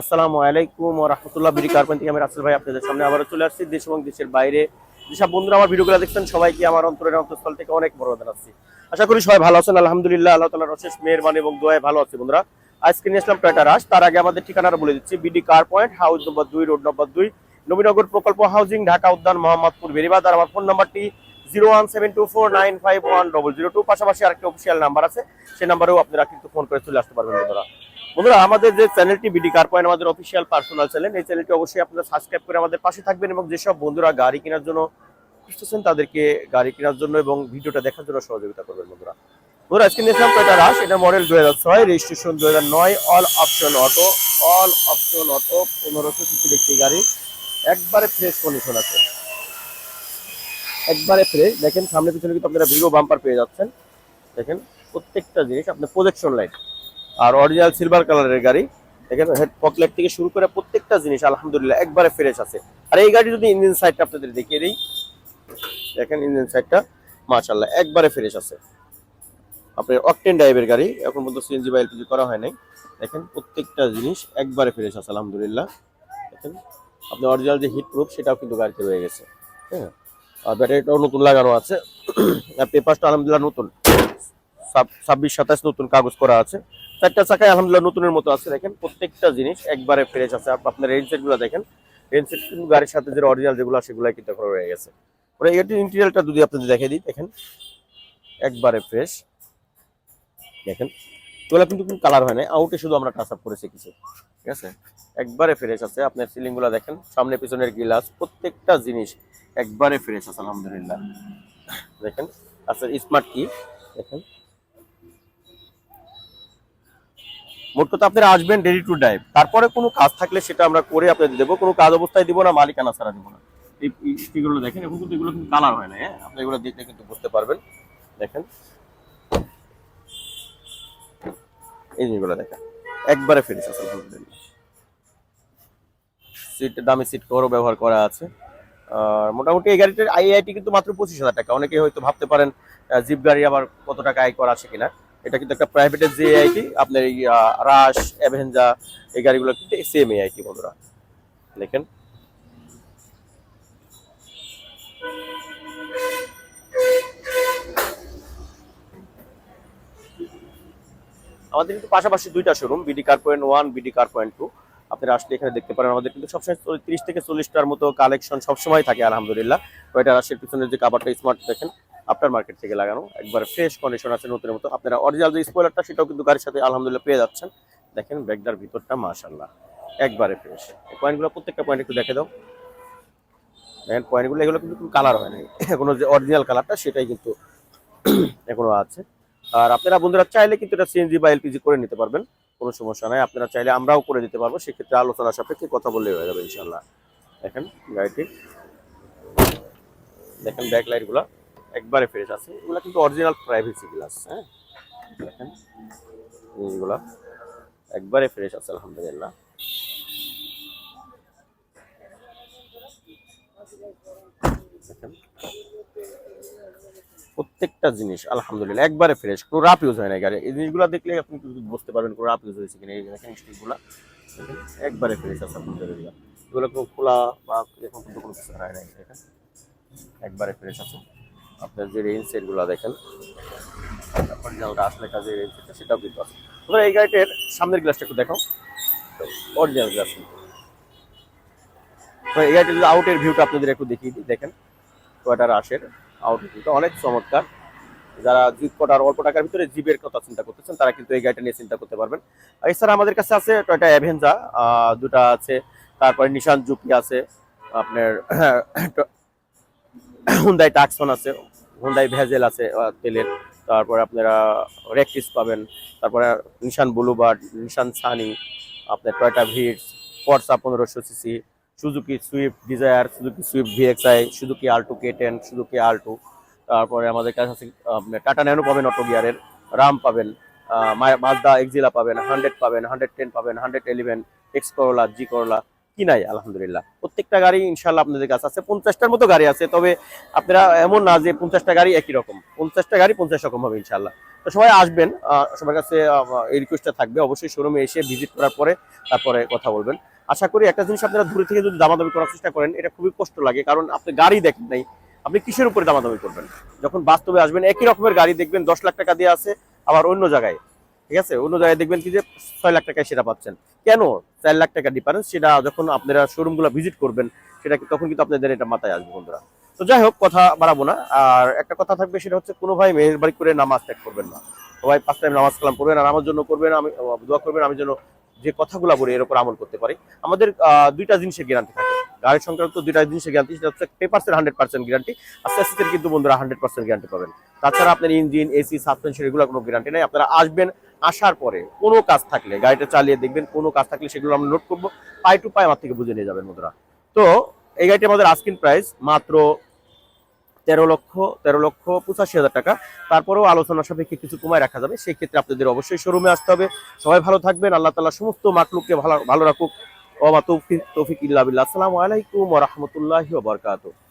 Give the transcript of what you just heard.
আসসালামু আলাইকুম রহমতুল্লাহ বিডি কার্পেন আমি রাসেল ভাই আপনাদের সামনে আবারও চলে আসছি দেশ এবং দেশের বাইরে। যেসব বন্ধুরা আমার ভিডিওগুলো দেখছেন, সবাইকে আমার অন্তরের অন্তঃস্থল থেকে অনেক বড় জানাচ্ছি। আশা করি সবাই ভালো আছেন, আলহামদুলিল্লাহ, আল্লাহ তালার অশেষ মেহরবানি এবং দোয়ায় ভালো আছে বন্ধুরা। আজকে নিয়ে আসলাম টয়টা রাস তার আগে আমাদের ঠিকানাটা বলে দিচ্ছি BD car point house number দুই রোড নম্বর দুই, নবীনগর প্রকল্প হাউজিং, ঢাকা উদ্যান, মোহাম্মদপুর, বেরিবাদ, আর আমার ফোন নাম্বারটি zero one seven two four nine five one double zero two. পাশাপাশি আরেকটা অফিসিয়াল নাম্বার আছে, সেই নাম্বারেও আপনারা কিন্তু ফোন করে চলে আসতে পারবেন বন্ধুরা। বন্ধুরা, আমাদের যে চ্যানেলটি বিডি কার পয়েন্ট, আমাদের অফিসিয়াল পার্সোনাল চ্যানেল এই চ্যানেলটি অবশ্যই আপনারা সাবস্ক্রাইব করে আমাদের পাশে থাকবেন এবং যেসব বন্ধুরা গাড়ি কেনার জন্য খুঁজতেছেন তাদেরকে গাড়ি কেনার জন্য এবং ভিডিওটা দেখার জন্য সহযোগিতা করবেন বন্ধুরা। বন্ধুরা, আজকে নিয়েছিলাম টয়টা রাশ এটা মডেল দুই হাজার ছয় রেজিস্ট্রেশন দুই হাজার নয় all option auto all option auto পনেরোশো সিসির একটি গাড়ি। একবারে ফ্রেশ কন্ডিশন আছে। একবারে ফ্রেশ দেখেন, সামনে পিছনে কিন্তু আপনারা ভিভো বাম্পার পেয়ে যাচ্ছেন। দেখেন, প্রত্যেকটা জিনিস, আপনার প্রজেকশন লাইট আর অরিজিনাল সিলভার কালারের গাড়ি। দেখেন হেড পকলেট থেকে শুরু করে প্রত্যেকটা জিনিস আলহামদুলিল্লাহ একবারে ফ্রেশ আছে। আর এই গাড়ি যদি ইঞ্জিন সাইডটা আপনাদের দেখিয়ে দিই। দেখেন ইঞ্জিন সাইডটা মাশাল্লাহ একবারে ফ্রেশ আছে। আপনার অকটেন ড্রাইভের গাড়ি, এখন পর্যন্ত সিএনজি বা এলপিজি করা হয় নাই। দেখেন, প্রত্যেকটা জিনিস একবারে ফ্রেশ আছে, আলহামদুলিল্লাহ। দেখেন আপনি অরিজিনাল যে হিট প্রুফ সেটাও কিন্তু গাড়িতে রয়ে গেছে। হ্যাঁ আর ব্যাটারিটাও নতুন লাগানো আছে। আর পেপারটা আলহামদুলিল্লাহ নতুন। ছাব্বিশ, সাতাশ নতুন কাগজ করা আছে। চারটা চাকায় আলহামদুলিল্লাহ নতুনের মতো আছে, দেখেন। প্রত্যেকটা জিনিস একবারে ফ্রেশ আছে। আপনার রেঞ্জ সেটগুলো দেখেন। রেঞ্জ সেট কিন্তু গাড়ির সাথে যে অরিজিনাল যেগুলো সেগুলো কিন্তু এখন রয়ে গেছে। ওরা এটির ইন্টেরিয়ালটা যদি আপনাদের দেখে দিই, দেখেন। একবারে ফ্রেশ দেখেন। এগুলো কিন্তু কোনো কালার হয় না আউটে শুধু আমরা টাচ আপ করেছি কিছু। ঠিক আছে? একবারে ফ্রেশ আছে। আপনার সিলিংগুলো দেখেন। সামনে পিছনের গিলাস প্রত্যেকটা জিনিস একবারে ফ্রেশ আছে, আলহামদুলিল্লাহ। দেখেন? আচ্ছা স্মার্ট কি দেখেন। মোট কথা আপনারা আসবেন রেডি টু ড্রাইভ তারপরে কোনো কাজ থাকলে সেটা আমরা করে আপনাদের দেবো। কোনো কাজ অবস্থায় দিব না, মালিকানা ছাড়া দিব না। এই এই দেখেন এখন কিন্তু, এগুলো কিন্তু কালার হয় না হ্যাঁ? আপনি এগুলো দেখলে কিন্তু বুঝতে পারবেন। দেখেন। এই জিনিসগুলো দেখেন। একবারে ফিনিশ আছে, আলহামদুলিল্লাহ। সিট দামি সিট কভারও ব্যবহার করা আছে। আর মোটামুটি এই গাড়িটার আইআইটি কিন্তু মাত্র পঁচিশ হাজার টাকা। অনেকে হয়তো ভাবতে পারেন জিপ গাড়ি আবার কত টাকা আয় করা আছে কিনা। এটা কিন্তু একটা প্রাইভেটের যে আইটি আপনার এই রাশ অ্যাভেঞ্জা এই গাড়িগুলো কিন্তু সেম আইটি বন্ধুরা। দেখেন। আমাদের কিন্তু পাশাপাশি দুইটা showroom BD car point one BD car point two আপনারা আসলে এখানে দেখতে পারেন। আমাদের কিন্তু সবসময় তিরিশ থেকে চল্লিশটার মতো কালেকশন সবসময় থাকে, আলহামদুলিল্লাহ। এটা রাশের পিছনের যে কাবারটা স্মার্ট দেখেন, আপনার মার্কেট থেকে লাগানো। একবার ফ্রেশ কন্ডিশন আছে নতুন মতো। আপনারা অরিজিনাল যে স্পয়লারটা সেটাও কিন্তু গাড়ির সাথে আলহামদুলিল্লাহ পেয়ে যাচ্ছেন। দেখেন ব্যাগটার ভিতরটা মাশাল্লাহ একবারে ফ্রেশ পয়েন্টগুলো প্রত্যেকটা পয়েন্ট একটু দেখে দাও। দেখেন পয়েন্টগুলো এগুলো কিন্তু কালার হয় নাই। এখনও যে অরিজিনাল কালারটা সেটাই কিন্তু এখনও আছে। আর আপনারা বন্ধুরা চাইলে কিন্তু এটা সিএনজি বা এলপিজি করে নিতে পারবেন। কোনো সমস্যা নাই। আপনারা চাইলে আমরাও করে দিতে পারব। সেক্ষেত্রে আলোচনা সাপেক্ষে কথা বললে হয়ে যাবে ইনশাল্লাহ দেখেন গাড়িটি দেখেন ব্যাক লাইটগুলো একবারে ফ্রেশ আছে। এগুলো কিন্তু অরিজিনাল প্রাইভেসি গ্লাস হ্যাঁ? দেখেন এইগুলা একবারে ফ্রেশ আছে, আলহামদুলিল্লাহ। দেখেন প্রত্যেকটা জিনিস, আলহামদুলিল্লাহ, একবারে ফ্রেশ কোনো রাপ ইউজ হয় না গাড়ি এই জিনিসগুলো দেখলে আপনি বুঝতে পারবেন কোনো রাপ ইউজ হয়েছে কিনা এই দেখেন স্টিকগুলো একবারে ফ্রেশ আছে আলহামদুলিল্লাহ এগুলো কোনো খোলা বা এখন কিন্তু কোনো কিছু হয় দেখেন একবারে ফ্রেশ আছে। আপনার যে রেঞ্জ সেটগুলো দেখেন অরিজিনাল রাস লেখা যে রেঞ্জ সেটটা সেটাও কিন্তু আছে। এই গাড়িটার সামনের গ্লাসটা একটু দেখো অরিজিনাল গ্লাস এই গাড়িটার আউটের ভিউটা আপনাদের একটু দেখিয়ে দিই, দেখেন টয়টা রাশের আউটের ভিউটা অনেক চমৎকার। যারা জিপ কটার অল্প টাকার ভিতরে জিপের কথা চিন্তা করতেছেন, তারা কিন্তু এই গাড়িটা নিয়ে চিন্তা করতে পারবেন। এছাড়া আমাদের কাছে আছে টয়টা অ্যাভেঞ্জা দুটা আছে, তারপরে নিশান জুপি আছে, আপনার হুন্দাই টাকসন আছে হুন্দাই ভেজেল আছে তেলের। তারপরে আপনারা রেকটিস পাবেন, তারপরে নিশান ব্লুবার্ড নিশান সানি আপনার টয়টা ভিটস ফর্সা পনেরোশো CC Suzuki Swift Dzire Suzuki Swift VXI Suzuki Alto K ten Suzuki Alto তারপরে আমাদের কাছে আছে টাটা ন্যানো পাবেন অটো গিয়ারের রাম পাবেন মাজদা এক্সিলা পাবেন হান্ড্রেড পাবেন হান্ড্রেড টেন পাবেন hundred eleven X Corolla G Corolla কি নাই, আলহামদুলিল্লাহ। প্রত্যেকটা গাড়ি ইনশাল্লাহ আপনাদের কাছে আছে, পঞ্চাশটার মতো গাড়ি আছে, তবে আপনারা এমন না যে পঞ্চাশটা গাড়ি একই রকম, পঞ্চাশটা গাড়ি পঞ্চাশ রকম হবে ইনশাল্লাহ তো সবাই আসবেন সবার কাছে এই রিকোয়েস্টটা থাকবে, অবশ্যই শোরুমে এসে ভিজিট করার পরে তারপরে কথা বলবেন। আশা করি একটা জিনিস আপনারা দূরে থেকে যদি দামাদামি করার চেষ্টা করেন, এটা খুবই কষ্ট লাগে, কারণ আপনি গাড়ি দেখেন নাই, আপনি কিসের উপরে দামাদামি করবেন? যখন বাস্তবে আসবেন, একই রকমের গাড়ি দেখবেন, দশ লাখ টাকা দিয়ে আছে, আবার অন্য জায়গায়। ঠিক আছে? অন্য জায়গায় দেখবেন কি যে ছয় লাখ টাকায় সেটা পাচ্ছেন। কেন? চার লাখ টাকা ডিফারেন্স সেটা যখন আপনারা শোরুমগুলো ভিজিট করবেন, সেটা তখন কিন্তু আপনাদের এটা মাথায় আসবে, বন্ধুরা। তো যাই হোক, কথা বাড়াবো না। আর একটা কথা থাকবে, সেটা হচ্ছে কোনো ভাই মেহেরবাড়ি করে নামাজ ত্যাগ করবেন না। সবাই পাঁচ টাইম নামাজ কালাম করবেন আর আমার জন্য করবেন, আমি দোয়া করবেন, আমি যেন যে কথাগুলো বলি এর উপর আমল করতে পারি। আমাদের দুইটা জিনিসের গ্যারান্টি থাকে। গাড়ি সংক্রান্ত দুইটা জিনিসের গ্যারান্টি সেটা হচ্ছে পেপারসের হান্ড্রেড পার্সেন্ট গ্যারান্টি আস্তে আস্তে কিন্তু বন্ধুরা হান্ড্রেড পার্সেন্ট গ্যারান্টি পাবেন। তাছাড়া আপনার ইঞ্জিন এসি সাসপেনশন এগুলো কোনো গ্যারান্টি নেই। আপনারা আসবেন, আসার পরে কোনো কাজ থাকলে, গাড়িটা চালিয়ে দেখবেন, কোনো কাজ থাকলে সেগুলো আমরা নোট করব পাই টু পাই আমার থেকে বুঝে নিয়ে যাবেন বন্ধুরা। তো, এই গাড়িটি আমাদের আস্কিন প্রাইস মাত্র তেরো লক্ষ তেরো লক্ষ পঁচাশি হাজার টাকা। তারপরেও আলোচনা সাপেক্ষে কিছু কমায় রাখা যাবে। সেই ক্ষেত্রে আপনাদের অবশ্যই শোরুমে আসতে হবে। সবাই ভালো থাকবেন। আল্লাহ তালা সমস্ত মাকলুককে ভালো ভালো রাখুক। ওমা তৌফিক তৌফিক ইল্লা বিল্লাহ। আসসালামু আলাইকুম রাহমাতুল্লাহি